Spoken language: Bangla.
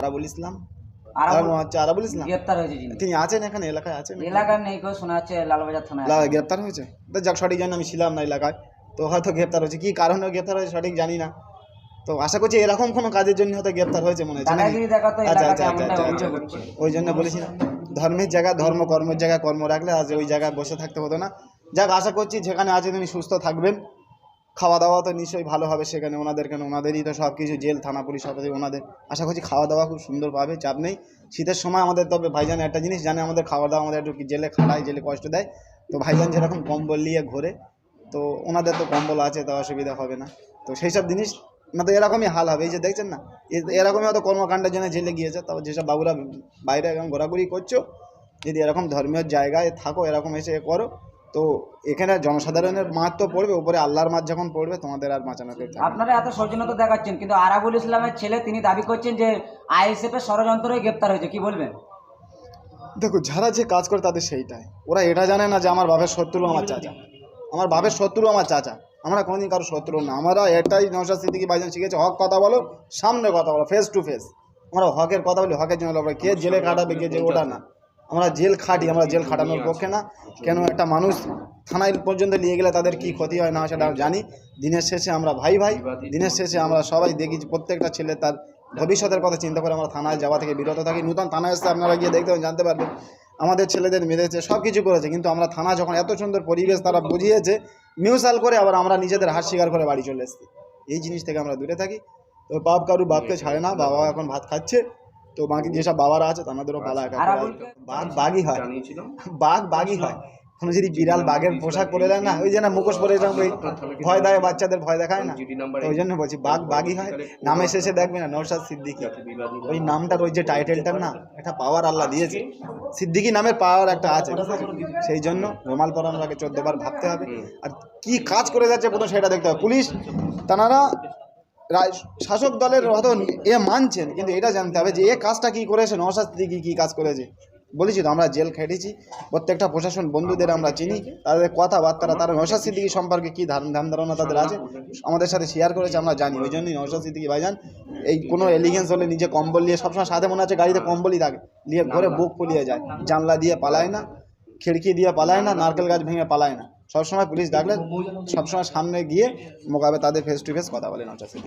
আরাবুল ইসলাম। আরাবুল- ইসলাম। গ্রেপ্তার হয়েছে তিনি আছেন এখানে এলাকায় আছেন এলাকার নেই কেউ শোনা যাচ্ছে লালবাজার থানায় গ্রেপ্তার হয়েছে? যাক সঠিক জানি আমি ছিলাম না এলাকায়। তো হয়তো গ্রেপ্তার হয়েছে। কি কারণে গ্রেপ্তার হয়েছে সঠিক জানি না। তো আশা করছি এরকম কোনো কাজের জন্য হয়তো গ্রেপ্তার হয়েছে মনে হচ্ছে আচ্ছা আচ্ছা আচ্ছা ওই জন্য বলেছি না। ধর্মের জায়গায় ধর্ম কর্মের জায়গায় কর্ম রাখলে আজ ওই জায়গায় বসে থাকতে হতো না। যাক আশা করছি যেখানে আছে তিনি সুস্থ থাকবেন। খাওয়া দাওয়া তো নিশ্চয়ই ভালো হবে সেখানে ওনাদের, কেন ওনাদেরই তো সব কিছু জেল, থানা পুলিশ সব ওনাদের। আশা করছি খাওয়া দাওয়া খুব সুন্দর পাবে, চাপ নেই। শীতের সময় আমাদের, তবে ভাইজান একটা জিনিস জানে, আমাদের খাওয়া দাওয়া আমাদের একটু জেলে খাটায়, জেলে কষ্ট দেয়। তো ভাইজান যেরকম কম্বল নিয়ে ঘোরে, তো ওনাদের তো কম্বল আছে, তো অসুবিধা হবে না। তো সেই সব জিনিস, না তো এরকমই হাল হবে, এই যে দেখছেন না এরকমই হয়তো কর্মকাণ্ডের জন্য জেলে গিয়েছে তবে যেসব বাবুরা বাইরে এখন ঘোরাঘুরি করছ, যদি এরকম ধর্মীয় জায়গায় থাকো, এরকম এসে করো তো এখানে জনসাধারণের মাঠ তো পড়বে উপরে আল্লাহর মাঠ যখন পড়বে তোমাদের আর বাঁচানো আপনারা এত সৌজন্যতা দেখাচ্ছেন কিন্তু আরাবুল ইসলামের ছেলে তিনি দাবি করছেন যে আইএসএফ এর ষড়যন্ত্রই গ্রেপ্তার হয়েছে কি বলবেন? দেখো যারা যে কাজ করে তাদের সেইটাই। ওরা এটা জানে না যে আমার বাপের শত্রু আমার চাচা। আমার বাপের শত্রু আমার চাচা। আমরা কোনোদিন কারও শত্রু না। আমরা এটাই নৌশাদ সিদ্দিকি ভাইজান শিখেছে হক কথা বলো সামনে কথা বলো ফেস টু ফেস আমরা হকের কথা বলি হকের জন্য। কে জেলে খাটাবে কে যে ওটা না। আমরা জেল খাটি, আমরা জেল খাটানোর পক্ষে না। কেন একটা মানুষ থানায় পর্যন্ত নিয়ে গেলে তাদের কি ক্ষতি হয় না সেটা জানি। দিনের শেষে আমরা ভাই ভাই, দিনের শেষে আমরা সবাই দেখি প্রত্যেকটা ছেলে তার ভবিষ্যতের কথা চিন্তা করে আমরা থানায় যাওয়া থেকে বিরত থাকি। নূতন থানায় এসে আপনারা গিয়ে দেখতে জানতে পারবেন। আমাদের ছেলেদের মেরেছে সব কিছু করেছে, কিন্তু আমরা থানা যখন এত সুন্দর পরিবেশ তারা বুঝিয়েছে, মিউসাল করে আবার আমরা নিজেদের হাত স্বীকার করে বাড়ি চলে এসেছি। এই জিনিস থেকে আমরা দূরে থাকি। তো বাপ কারু বাপকে ছাড়ে না, বাবা এখন ভাত খাচ্ছে। তো বাকি যেসব বাবারা আছে তাদেরও পালা একা বাঘ বাঘই হয়। বাঘ বাঘই হয়। কোনো যদি বিড়াল বাঘের পোশাক পরে দেয় না ওই যে না মুখোশ পরে এরকম ওই ভয় দেয় বাচ্চাদের ভয় দেখায় না। ওই জন্য বলছি বাঘ বাঘই হয়। নামে শেষে দেখবে না নৌসাদ সিদ্দিকি। ওই নামটার ওই যে টাইটেলটার না একটা পাওয়ার আল্লাহ দিয়েছে। সিদ্দিকি নামের পাওয়ার একটা আছে। সেই জন্য রোমাল পরানোর আগে চোদ্দ বার ভাবতে হবে। আর কি কাজ করে যাচ্ছে প্রথম সেটা দেখতে হবে। পুলিশ তারা শাসক দলের হয়তো এ মানছেন, কিন্তু এটা জানতে হবে যে এ কাজটা কি করেছে নওশাদ সিদ্দিকি কি কাজ করেছে বলেছি তো, আমরা জেল খেটেছি, প্রত্যেকটা প্রশাসন বন্ধুদের আমরা চিনি, তাদের কথাবার্তারা তারা নওশাদ সিদ্দিকি সম্পর্কে কী ধ্যান ধারণা তাদের আছে, আমাদের সাথে শেয়ার করেছে, আমরা জানি, ওই জন্যই নওশাদ সিদ্দিকি ভাইজান, এই কোনো এলিগেন্স হলে নিজে কম্বল নিয়ে সবসময় সাথে মনে আছে, গাড়িতে কম্বলই থাকে, নিয়ে ঘরে বুক ফুলিয়ে যায়, জানলা দিয়ে পালায় না, খিড়কি দিয়ে পালায় না, নারকেল গাছ ভেঙে পালায় না, সবসময় পুলিশ ডাকলে, সবসময় সামনে গিয়ে মোকাবে তাদের ফেস টু ফেস কথা বলে সিদ্দিকী।